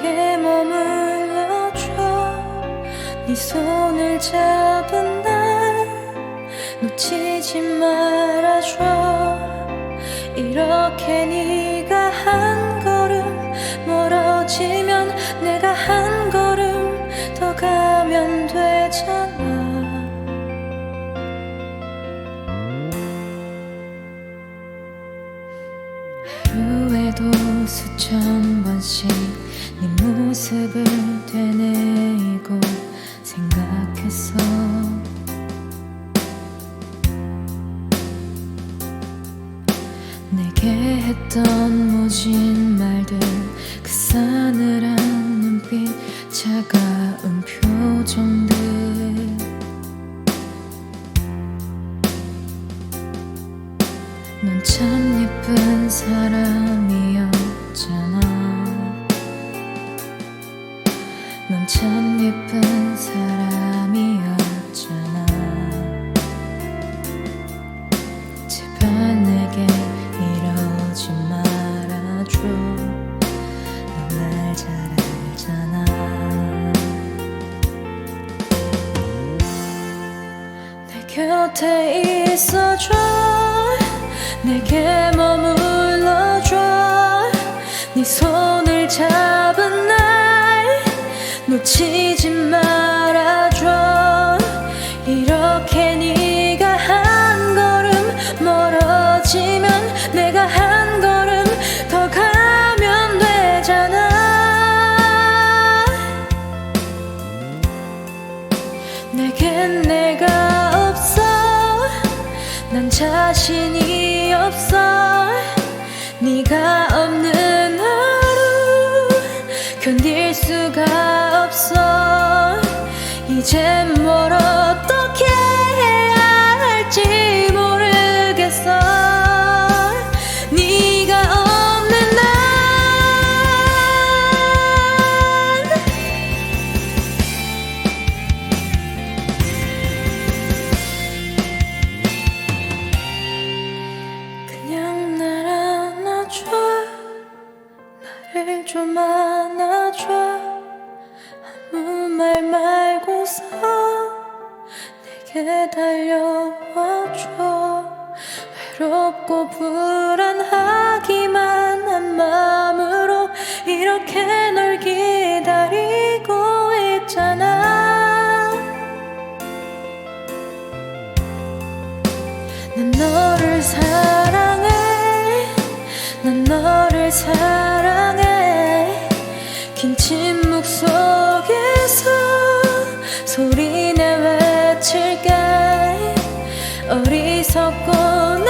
내게 머물러줘. 네 손을 잡은 날 놓치지 말아줘. 이렇게 네가 한 걸음 멀어지면 내가 한 걸음 더 가면 되잖아. 하루에도 수천 번씩 네 모습을 되뇌이고 생각했어. 내게 했던 모진 말들 그 싸늘한 눈빛 차가운 표정 곁에 있어줘. 내게 머물러줘. 네 손을 잡은 날 놓치지 말아줘. 이렇게 네가 한 걸음 멀어지면 내가 한 걸음 더 가면 되잖아. 내겐 내가 자신이 없어. 네가 없는 하루 견딜 수가 없어. 이젠 뭘 어떻 좀 안아줘 아무 말 말고서 내게 달려와줘. 외롭고 불안하기만 한 마음으로 이렇게 널 기다리고 있잖아. 난 너를 사랑해. 난 너를 사랑해. 긴 침묵 속에서 소리내 외칠게 어리석고